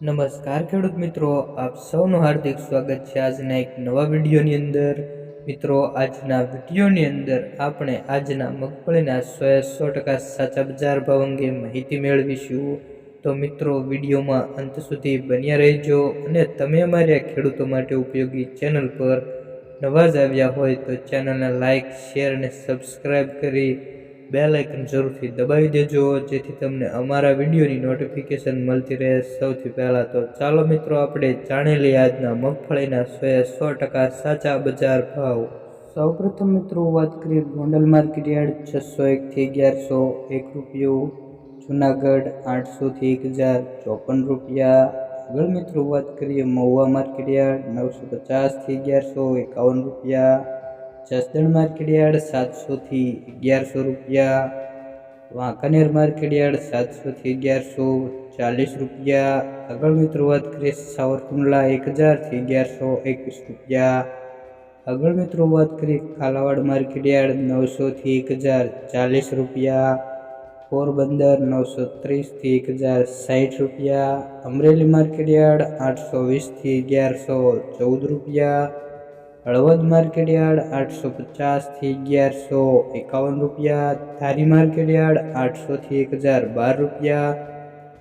નમસ્કાર ખેડૂત મિત્રો, આપ સૌનું હાર્દિક સ્વાગત છે આજના એક નવા વિડીયોની અંદર. મિત્રો, આજના વિડીયોની અંદર આપણે આજના મગફળીના સો સો ટકા સાચા બજાર ભાવ અંગે માહિતી મેળવીશું. તો મિત્રો, વિડીયોમાં અંત સુધી બન્યા રહેજો અને તમે અમારી ખેડૂતો માટે ઉપયોગી ચેનલ પર નવા જ આવ્યા હોય તો ચેનલને લાઇક શેર અને સબસ્ક્રાઈબ કરી બેલ આઇકન જરૂરથી દબાવી દેજો, જેથી તમને અમારા વિડીયોની નોટિફિકેશન મળતી રહે. સૌથી પહેલાં તો ચાલો મિત્રો, આપણે જાણી લઈએ આજના મગફળીના સો સો ટકા સાચા બજાર ભાવ. સૌપ્રથમ મિત્રો, વાત કરીએ ગોંડલ માર્કેટ યાર્ડ છસો એકથી અગિયારસો એક રૂપિયો, જુનાગઢ આઠસોથી એક હજાર ચોપન રૂપિયા. આગળ મિત્રો, વાત કરીએ મહુવા માર્કેટ યાર્ડ નવસો પચાસથી અગિયારસો એકાવન રૂપિયા. જસદણ માર્કેટયાર્ડ સાતસોથી અગિયારસો રૂપિયા, વાંકાનેર માર્કેટયાર્ડ સાતસોથી અગિયારસો ચાલીસ રૂપિયા આગળ મિત્રો વાત કરીએ સાવરકુંડલા એક હજારથી અગિયારસો એકવીસ રૂપિયા આગળ મિત્રો વાત કરીએ કાલાવાડ માર્કેટયાર્ડ નવસોથી એક હજાર ચાલીસ રૂપિયા, પોરબંદર નવસો ત્રીસથી એક હજાર સાઠ રૂપિયા, અમરેલી માર્કેટયાર્ડ આઠસો વીસથી અગિયારસો ચૌદ રૂપિયા હળવદ માર્કેટ યાર્ડ આઠસો પચાસથી અગિયારસો એકાવન રૂપિયા, ધારી માર્કેટ યાર્ડ આઠસોથી એક હજાર બાર રૂપિયા.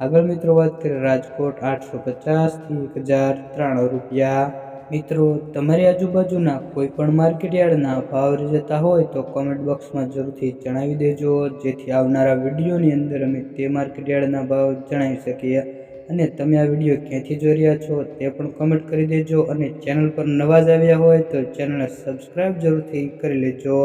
આગળ મિત્રો વાત કરીએ રાજકોટ આઠસો પચાસથી એક હજાર ત્રાણું રૂપિયા. મિત્રો, તમારી આજુબાજુના કોઈ પણ માર્કેટ યાર્ડના ભાવ જતા હોય તો કોમેન્ટ બોક્સમાં જરૂરથી જણાવી દેજો. જેથી આવનારા વિડીયોની અંદર અમે તે માર્કેટ યાર્ડના ભાવ જણાવી શકીએ. અને તમે આ વીડિયો ક્યાંથી જોઈ રહ્યા છો તે પણ કમેન્ટ કરી દેજો અને ચેનલ પર નવા જ આવ્યા હોય તો ચેનલને સબસ્ક્રાઈબ જરૂરથી કરી લેજો.